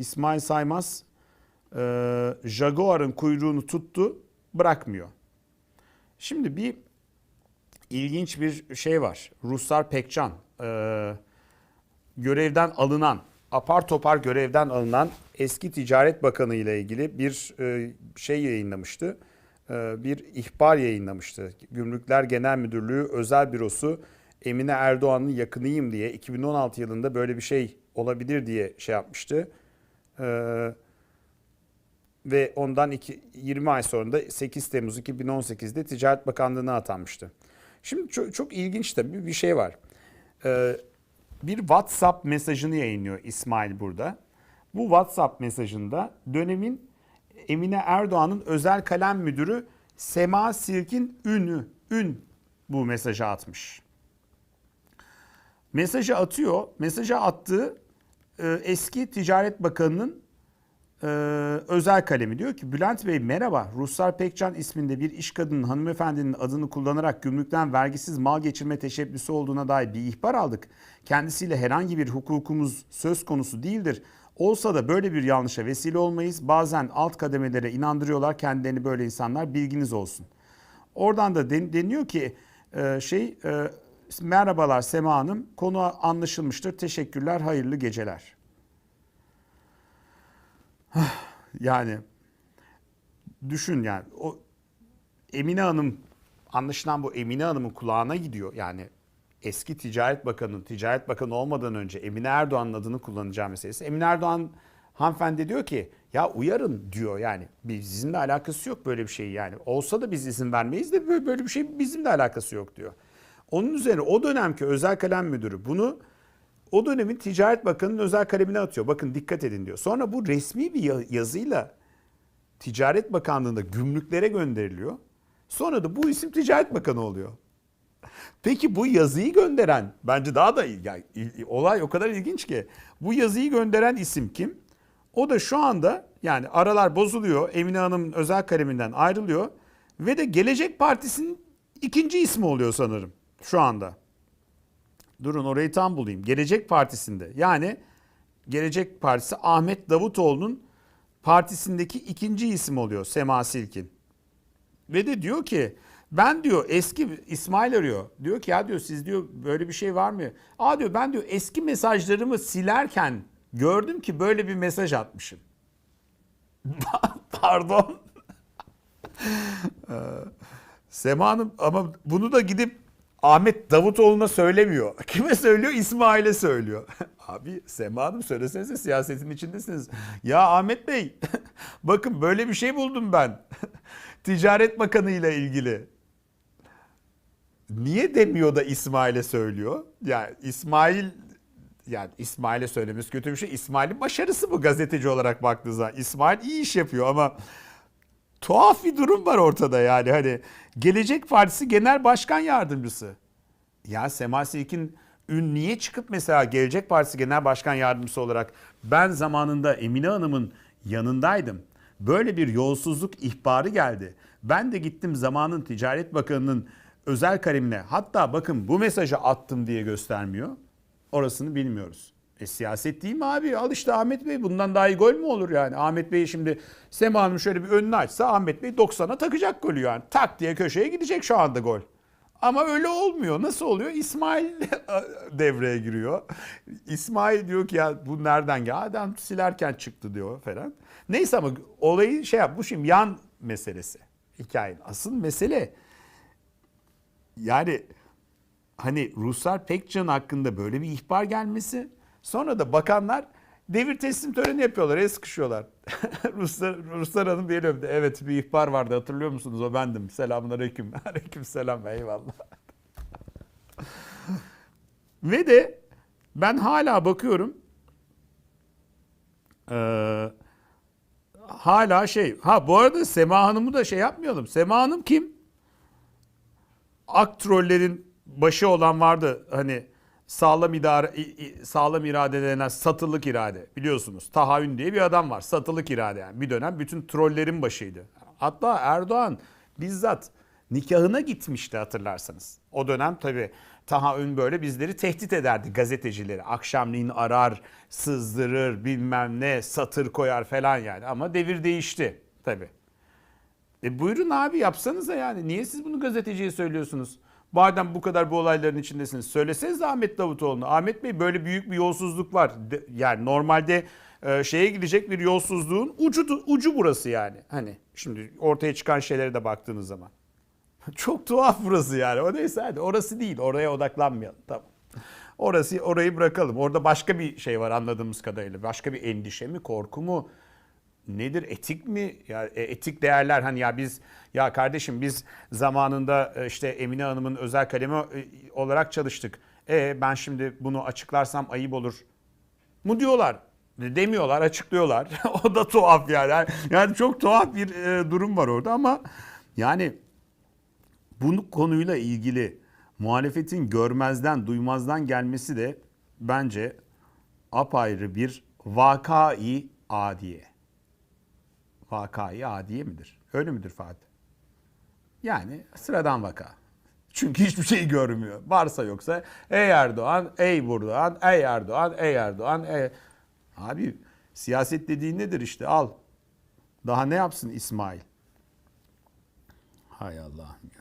İsmail Saymaz e, Jaguar'ın kuyruğunu tuttu bırakmıyor. Şimdi bir ilginç bir şey var. Ruslar Pekcan e, görevden alınan apar topar görevden alınan eski Ticaret Bakanı ile ilgili bir e, şey yayınlamıştı. E, bir ihbar yayınlamıştı. Gümrükler Genel Müdürlüğü Özel Bürosu Emine Erdoğan'ın yakınıyım diye 2016 yılında böyle bir şey olabilir diye şey yapmıştı. E, ve ondan iki, 20 ay sonra da 8 Temmuz 2018'de Ticaret Bakanlığı'na atanmıştı. Şimdi çok, çok ilginç tabii bir şey var. Ee, bir WhatsApp mesajını yayınlıyor İsmail burada. Bu WhatsApp mesajında dönemin Emine Erdoğan'ın özel kalem müdürü Sema Sirkin Ünü, Ün bu mesajı atmış. Mesajı atıyor. Mesajı attığı e, eski Ticaret Bakanı'nın e, özel kalemi diyor ki Bülent Bey merhaba Ruslar Pekcan isminde bir iş kadının hanımefendinin adını kullanarak gümrükten vergisiz mal geçirme teşebbüsü olduğuna dair bir ihbar aldık. Kendisiyle herhangi bir hukukumuz söz konusu değildir. Olsa da böyle bir yanlışa vesile olmayız. Bazen alt kademelere inandırıyorlar kendilerini böyle insanlar bilginiz olsun. Oradan da den- deniyor ki e, şey e, merhabalar Sema Hanım konu anlaşılmıştır teşekkürler hayırlı geceler. Yani düşün yani o Emine Hanım anlaşılan bu Emine Hanım'ın kulağına gidiyor. Yani eski Ticaret Bakanı'nın Ticaret Bakanı olmadan önce Emine Erdoğan'ın adını kullanacağı meselesi. Emine Erdoğan hanımefendi diyor ki ya uyarın diyor yani bizimle alakası yok böyle bir şey yani. Olsa da biz izin vermeyiz de böyle, bir şey bizimle alakası yok diyor. Onun üzerine o dönemki özel kalem müdürü bunu o dönemin Ticaret Bakanı'nın özel kalemine atıyor. Bakın dikkat edin diyor. Sonra bu resmi bir ya- yazıyla Ticaret Bakanlığı'nda gümrüklere gönderiliyor. Sonra da bu isim Ticaret Bakanı oluyor. Peki bu yazıyı gönderen bence daha da yani olay o kadar ilginç ki. Bu yazıyı gönderen isim kim? O da şu anda yani aralar bozuluyor. Emine Hanım özel kaleminden ayrılıyor ve de Gelecek Partisi'nin ikinci ismi oluyor sanırım şu anda. Durun orayı tam bulayım. Gelecek Partisi'nde yani Gelecek Partisi Ahmet Davutoğlu'nun partisindeki ikinci isim oluyor Sema Silkin. Ve de diyor ki ben diyor eski İsmail arıyor. Diyor ki ya diyor siz diyor böyle bir şey var mı? Aa diyor ben diyor eski mesajlarımı silerken gördüm ki böyle bir mesaj atmışım. Pardon. Ee, Sema Hanım ama bunu da gidip Ahmet Davutoğlu'na söylemiyor. Kime söylüyor? İsmail'e söylüyor. Abi Sema Hanım söylesenize siyasetin içindesiniz. Ya Ahmet Bey bakın böyle bir şey buldum ben. Ticaret Bakanı ile ilgili. Niye demiyor da İsmail'e söylüyor? Yani İsmail yani İsmail'e söylemesi kötü bir şey. İsmail'in başarısı bu gazeteci olarak baktığı zaman. İsmail iyi iş yapıyor ama tuhaf bir durum var ortada yani. Hani Gelecek Partisi Genel Başkan Yardımcısı. Ya Sema Silk'in ün niye çıkıp mesela Gelecek Partisi Genel Başkan Yardımcısı olarak ben zamanında Emine Hanım'ın yanındaydım. Böyle bir yolsuzluk ihbarı geldi. Ben de gittim zamanın Ticaret Bakanı'nın özel kalemine hatta bakın bu mesajı attım diye göstermiyor. Orasını bilmiyoruz. E siyaset değil mi abi? Al işte Ahmet Bey bundan daha iyi gol mü olur yani? Ahmet Bey şimdi Sema Hanım şöyle bir önünü açsa Ahmet Bey 90'a takacak golü yani. Tak diye köşeye gidecek şu anda gol. Ama öyle olmuyor. Nasıl oluyor? İsmail devreye giriyor. İsmail diyor ki ya bu nereden geldi? Adam silerken çıktı diyor falan. Neyse ama olayı şey yap bu şimdi yan meselesi. Hikayenin asıl mesele yani hani Ruslar Pekcan hakkında böyle bir ihbar gelmesi sonra da bakanlar devir teslim töreni yapıyorlar, el sıkışıyorlar. Ruslar, Ruslar Hanım el öptü. Evet bir ihbar vardı hatırlıyor musunuz? O bendim. Selamun aleyküm. Aleyküm selam eyvallah. Ve de ben hala bakıyorum. Ee, hala şey. Ha bu arada Sema Hanım'ı da şey yapmayalım. Sema Hanım kim? Aktrollerin başı olan vardı hani sağlam idare sağlam irade denen satılık irade biliyorsunuz. Tahayyün diye bir adam var. Satılık irade yani. Bir dönem bütün trollerin başıydı. Hatta Erdoğan bizzat nikahına gitmişti hatırlarsanız. O dönem tabii Taha Ün böyle bizleri tehdit ederdi gazetecileri. Akşamleyin arar, sızdırır, bilmem ne, satır koyar falan yani. Ama devir değişti tabii. E buyurun abi yapsanıza yani. Niye siz bunu gazeteciye söylüyorsunuz? Madem bu kadar bu olayların içindesiniz. Söyleseniz Ahmet Davutoğlu'na. Ahmet Bey böyle büyük bir yolsuzluk var. Yani normalde e, şeye gidecek bir yolsuzluğun ucu, ucu burası yani. Hani şimdi ortaya çıkan şeylere de baktığınız zaman. Çok tuhaf burası yani. O neyse hadi orası değil. Oraya odaklanmayalım. Tamam. Orası orayı bırakalım. Orada başka bir şey var anladığımız kadarıyla. Başka bir endişe mi, korku mu? Nedir etik mi? Ya e, etik değerler hani ya biz ya kardeşim biz zamanında e, işte Emine Hanım'ın özel kalemi e, olarak çalıştık. E ben şimdi bunu açıklarsam ayıp olur mu diyorlar. Demiyorlar, açıklıyorlar. o da tuhaf yani. Yani çok tuhaf bir e, durum var orada ama yani bu konuyla ilgili muhalefetin görmezden, duymazdan gelmesi de bence apayrı bir vakai adiye. Vakai adiye midir? Öyle midir Fatih? Yani sıradan vaka. Çünkü hiçbir şey görmüyor. Varsa yoksa ey Erdoğan, ey Burhan, ey Erdoğan, ey Erdoğan, ey... Abi siyaset dediğin nedir işte al. Daha ne yapsın İsmail? Hay Allah'ım ya.